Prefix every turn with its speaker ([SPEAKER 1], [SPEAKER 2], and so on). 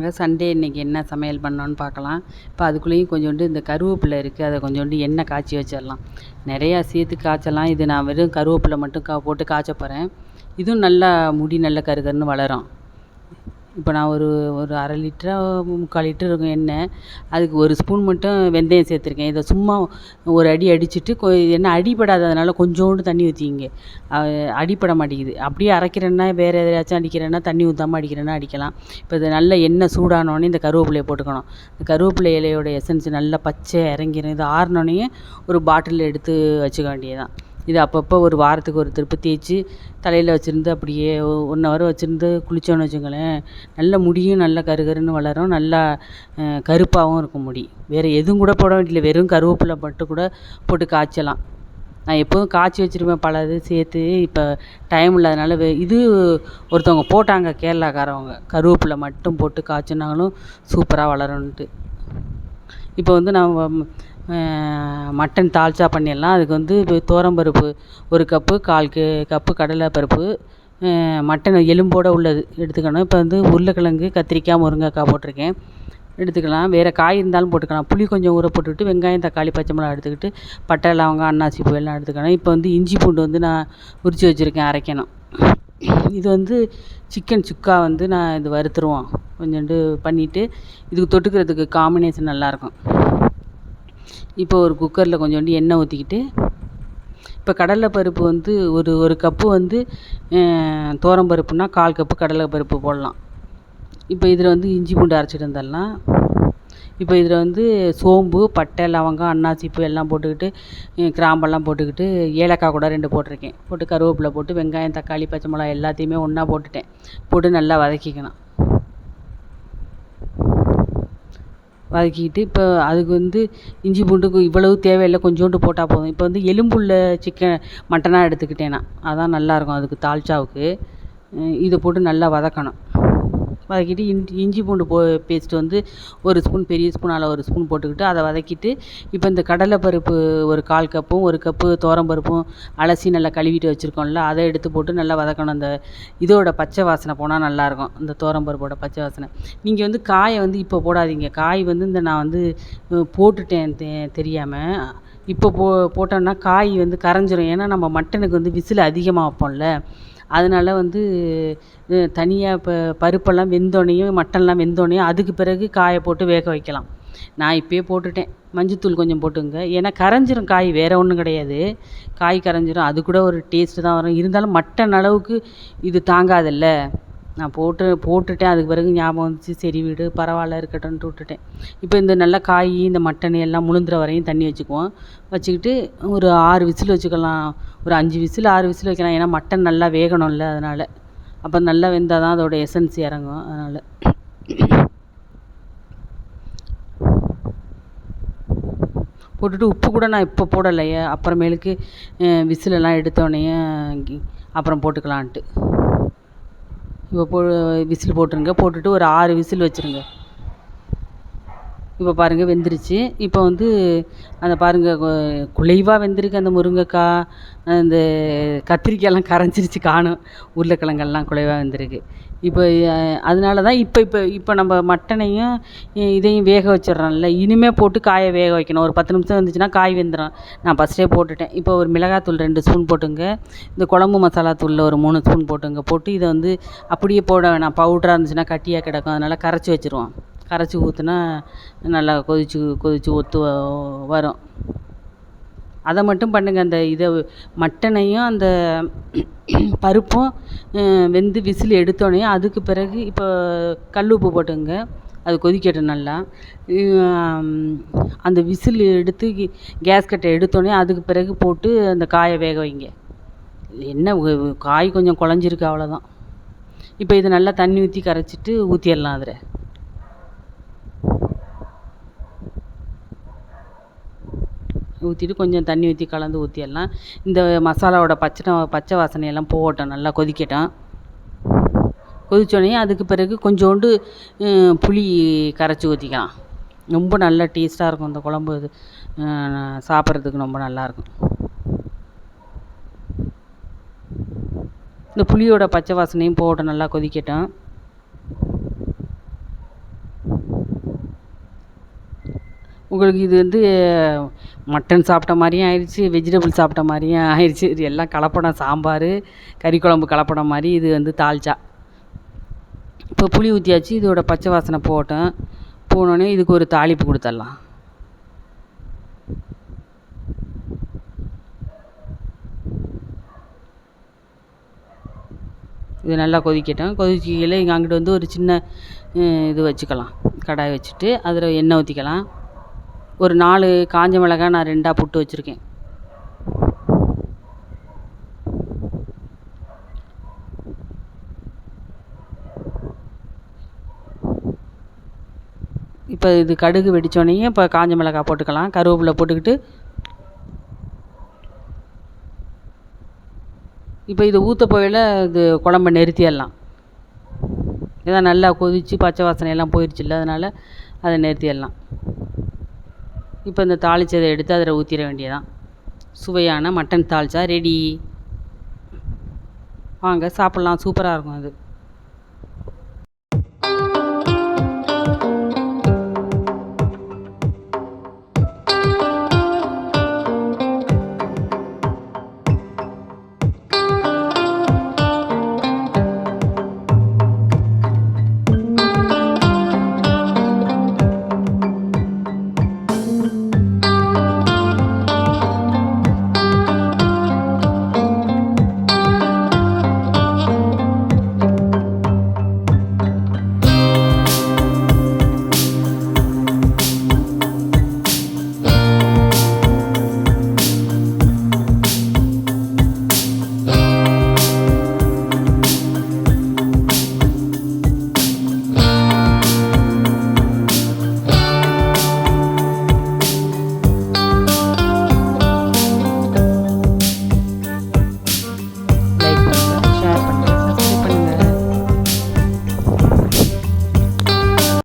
[SPEAKER 1] வாங்க சண்டே இன்றைக்கி என்ன சமையல் பண்ணோன்னு பார்க்கலாம். இப்போ அதுக்குள்ளேயும் கொஞ்சோண்டு இந்த கருவேப்பிலை இருக்குது அதை கொஞ்சோண்டு எண்ணெய் காய்ச்சி வச்சிடலாம். நிறையா சேர்த்து காய்ச்சலாம். இது நான் வெறும் கருவேப்பிலை மட்டும் கா போட்டு காய்ச்ச போகிறேன் இதுவும் நல்லா முடி நல்ல கருகருன்னு வளரும். இப்போ நான் ஒரு ஒரு அரை லிட்டரா முக்கால் லிட்டர் இருக்கும் எண்ணெய். அதுக்கு ஒரு ஸ்பூன் மட்டும் வெந்தயம் சேர்த்துருக்கேன். இதை சும்மா ஒரு அடி அடிச்சுட்டு கொ எண்ணெய் அடிபடாததுனால கொஞ்சோண்டு தண்ணி ஊற்றிக்கிங்க அடிப்பட மாட்டேங்குது. அப்படியே அரைக்கிறேன்னா வேறு எதையாச்சும் அடிக்கிறேன்னா தண்ணி ஊற்றாம அடிக்கிறேன்னா அடிக்கலாம். இப்போ இது நல்ல எண்ணெய் சூடானோடனே இந்த கருவேப்பிலையை போட்டுக்கணும். இந்த கருவேப்பிலை இலையோட எசன்ஸ் நல்லா பச்சை இறங்கிரும். இது ஆறினோடனே ஒரு பாட்டிலில் எடுத்து வச்சுக்க வேண்டியதுதான். இது அப்பப்போ ஒரு வாரத்துக்கு ஒரு திருப்பி தேய்ச்சி தலையில் வச்சுருந்து அப்படியே ஒன் ஹவர் வச்சுருந்து குளித்தோன்னு வச்சுங்களேன் நல்ல முடியும் நல்லா கரு கருன்னு வளரும். நல்லா கருப்பாகவும் இருக்கும் முடி. வேறு எதுவும் கூட போட வேண்டியதில்லை. வெறும் கருவேப்பிலை மட்டும் கூட போட்டு காய்ச்சலாம். நான் எப்போதும் காய்ச்சி வச்சுருப்பேன். பல இது சேர்த்து இப்போ டைம் இல்லாதனால வே இது ஒருத்தவங்க போட்டாங்க கேரளாக்காரவங்க. கருவேப்பிலை மட்டும் போட்டு காய்ச்சினாங்களும் சூப்பராக வளரும்ன்ட்டு. இப்போ வந்து நான் மட்டன் தால்ச்சா பண்ணிடலாம். அதுக்கு வந்து இப்போ துவரம்பருப்பு ஒரு கப்பு கால் கே கப்பு கடலைப்பருப்பு மட்டன் எலும்போடு உள்ளது எடுத்துக்கணும். இப்போ வந்து உருளைக்கிழங்கு கத்திரிக்காய் முருங்கைக்கா போட்டிருக்கேன். எடுத்துக்கலாம். வேறு காய் இருந்தாலும் போட்டுக்கலாம். புளி கொஞ்சம் ஊற போட்டுக்கிட்டு வெங்காயம் தக்காளி பச்சை மிளகா எடுத்துக்கிட்டு பட்டை லவங்கம் அன்னாசி பூ எல்லாம் எடுத்துக்கணும். இப்போ வந்து இஞ்சி பூண்டு வந்து நான் உரித்து வச்சுருக்கேன் அரைக்கணும். இது வந்து சிக்கன் சுக்கா வந்து நான் இது வறுத்துருவோம். கொஞ்சோண்டு பண்ணிவிட்டு இதுக்கு தொட்டுக்கிறதுக்கு காம்பினேஷன் நல்லாயிருக்கும் இப்போ ஒரு குக்கரில் கொஞ்சோண்டு எண்ணெய் ஊற்றிக்கிட்டு இப்போ கடலை பருப்பு வந்து ஒரு ஒரு கப்பு வந்து துவரம் பருப்புனா கால் கப்பு கடலை பருப்பு போடலாம். இப்போ இதில் வந்து இஞ்சி பூண்டு அரைச்சிட்டு வந்துடலாம். இப்போ இதில் வந்து சோம்பு பட்டை லவங்கம் அன்னாசிப்பூ எல்லாம் போட்டுக்கிட்டு கிராம்பெல்லாம் போட்டுக்கிட்டு ஏலக்காய் கூட ரெண்டு போட்டிருக்கேன். போட்டு கருவேப்பிலை போட்டு வெங்காயம் தக்காளி பச்சை மிளகா எல்லாத்தையுமே ஒன்றா போட்டுட்டேன். போட்டு நல்லா வதக்கிக்கணும். வதக்கிக்கிட்டு இப்போ அதுக்கு வந்து இஞ்சி பூண்டு இவ்வளவு தேவையில்லை கொஞ்சோண்டு போட்டால் போதும். இப்போ வந்து எலும்புள்ள சிக்கன் மட்டனாக எடுத்துக்கிட்டேன். நான் அதான் நல்லாயிருக்கும் அதுக்கு தால்ச்சாவுக்கு. இதை போட்டு நல்லா வதக்கணும். வதக்கிட்டு இஞ்சி இஞ்சி பூண்டு போ பேஸ்ட் வந்து ஒரு ஸ்பூன் பெரிய ஸ்பூனால் ஒரு ஸ்பூன் போட்டுக்கிட்டு அதை வதக்கிட்டு இப்போ இந்த கடலை பருப்பு ஒரு கால் கப்பும் ஒரு கப்பு துவரம்பருப்பும் அலசி நல்லா கழுவிட்டு வச்சுருக்கோம்ல அதை எடுத்து போட்டு நல்லா வதக்கணும். அந்த இதோட பச்சை வாசனை போனால் நல்லாயிருக்கும் இந்த துவரம்பருப்போட பச்சை வாசனை. நீங்கள் வந்து காயை வந்து இப்போ போடாதீங்க. காய் வந்து இந்த நான் வந்து போட்டுட்டேன் தெ தெரியாமல் இப்போ போ போட்டோம்னா காய் வந்து கரைஞ்சிரும். ஏன்னா நம்ம மட்டனுக்கு வந்து விசில் அதிகமாக வைப்போம்ல. அதனால் வந்து தனியாக இப்போ பருப்பெல்லாம் வெந்தோடனையும் மட்டன்லாம் வெந்தோடனையும் அதுக்கு பிறகு காயை போட்டு வேக வைக்கலாம். நான் இப்போயே போட்டுட்டேன். மஞ்சத்தூள் கொஞ்சம் போட்டுங்க. ஏன்னா கரைஞ்சிரும் காய் வேறு ஒன்றும் கிடையாது. காய் கரைஞ்சிரும். அது கூட ஒரு டேஸ்ட்டு தான் வரும். இருந்தாலும் மட்டன் அளவுக்கு இது தாங்காதில்ல. நான் போட்டு போட்டுட்டேன். அதுக்கு பிறகு ஞாபகம் வந்துச்சு. சரி விடு பரவாயில்ல இருக்கட்டும்ன்ட்டு விட்டுட்டேன். இப்போ இந்த நல்ல காய் இந்த மட்டன் எல்லாம் முழுந்துற வரையும் தண்ணி வச்சுக்குவோம். வச்சுக்கிட்டு ஒரு ஆறு விசில் வச்சுக்கலாம். ஒரு அஞ்சு விசில் ஆறு விசில் வைக்கலாம். ஏன்னா மட்டன் நல்லா வேகணும்ல அதனால். அப்போ நல்லா வெந்தால் தான் அதோட எசன்ஸ் இறங்கும். அதனால். போட்டுட்டு உப்பு கூட நான் இப்போ போடலையே அப்புறமேலுக்கு விசிலெல்லாம் எடுத்தோடனே அப்புறம் போட்டுக்கலான்ட்டு. இப்போ போ விசில் போட்டுருங்க. போட்டுட்டு ஒரு ஆறு விசில் வச்சுருங்க. இப்போ பாருங்கள் வெந்துருச்சு. இப்போ வந்து அந்த பாருங்கள் குலைவாக வெந்திருக்கு அந்த முருங்கைக்காய் அந்த கத்திரிக்காயெல்லாம் கரைஞ்சிருச்சு காணும். உருளைக்கிழங்கெல்லாம் குலைவாக வெந்திருக்கு. இப்போ அதனால தான் இப்போ இப்போ இப்போ நம்ம மட்டனையும் இதையும் வேக வச்சிடுறோம்ல. இனிமேல் போட்டு காயை வேக வைக்கணும். ஒரு பத்து நிமிஷம் வந்துச்சுன்னா காய் வெந்துடும் நான் ஃபஸ்ட்டே போட்டுட்டேன். இப்போ ஒரு மிளகாத்தூள் ரெண்டு ஸ்பூன் போட்டுங்க. இந்த குழம்பு மசாலா தூளில் ஒரு மூணு ஸ்பூன் போட்டுங்க. போட்டு இதை வந்து அப்படியே போட வேணாம். பவுட்ராக இருந்துச்சுன்னா கட்டியாக கிடக்கும். அதனால் கரைச்சி வச்சுருவோம். கரைச்சி ஊற்றுனா நல்லா கொதிச்சு கொதிச்சு ஒத்து வரும். அதை மட்டும் பண்ணுங்கள் அந்த இதை மட்டனையும் அந்த பருப்பும் வெந்து விசில் எடுத்தோடனே அதுக்கு பிறகு இப்போ கல் உப்பு போட்டுங்க அது கொதிக்கட்டும் நல்லா. அந்த விசில் எடுத்து கேஸ் கட்டை எடுத்தோடனே அதுக்கு பிறகு போட்டு அந்த காயை வேக வைங்க. என்ன காய் கொஞ்சம் குழஞ்சிருக்கு அவ்வளோதான் இப்போ இதை நல்லா தண்ணி ஊற்றி கரைச்சிட்டு ஊற்றிடலாம் அதில். ஊற்றிட்டு கொஞ்சம் தண்ணி ஊற்றி கலந்து ஊற்றிடலாம் இந்த மசாலாவோட பச்சை பச்சை வாசனையெல்லாம் போகட்டும் நல்லா கொதிக்கட்டும். கொதித்தோடனே அதுக்கு பிறகு கொஞ்சோண்டு புளி கரைச்சி ஊற்றிக்கலாம் ரொம்ப நல்லா டேஸ்ட்டாக இருக்கும் இந்த குழம்பு. இது சாப்பிட்றதுக்கு ரொம்ப நல்லாயிருக்கும் இந்த புளியோட பச்சை வாசனையும் போட்டு நல்லா கொதிக்கட்டும். உங்களுக்கு இது வந்து மட்டன் சாப்பிட்ட மாதிரியும் ஆயிடுச்சு வெஜிடபிள் சாப்பிட்ட மாதிரியும் ஆயிடுச்சு இது எல்லாம் கலப்படம் சாம்பார் கறி குழம்பு கலப்படம் மாதிரி இது வந்து தால்ச்சா இப்போ புளி ஊற்றியாச்சு இதோட பச்சை வாசனை போட்டோம் போனோடனே இதுக்கு ஒரு தாளிப்பு கொடுத்துடலாம். இது நல்லா கொதிக்கட்டும். கொதிக்கையில் இங்கே அங்கிட்டு வந்து ஒரு சின்ன இது வச்சுக்கலாம். கடாய் வச்சுட்டு அதில் எண்ணெய் ஊற்றிக்கலாம் ஒரு நாலு காஞ்ச மிளகாய் நான் ரெண்டாக புட்டு வச்சுருக்கேன். இப்போ இது கடுகு வெடித்தோடனே இப்போ காஞ்ச மிளகாய் போட்டுக்கலாம். கருவேப்பிலை போட்டுக்கிட்டு. இப்போ இது ஊற்ற போயில் இது குழம்ப நிறுத்திடலாம். இதான் நல்லா கொதித்து பச்சை வாசனை எல்லாம் போயிடுச்சுல்ல அதனால் அதை நிறுத்திடலாம். இப்போ இந்த தாளிச்சதை எடுத்து அதில் ஊற்றிட வேண்டியதான் சுவையான மட்டன் தாளிச்சா ரெடி வாங்க சாப்பிட்லாம். சூப்பராக இருக்கும் அது.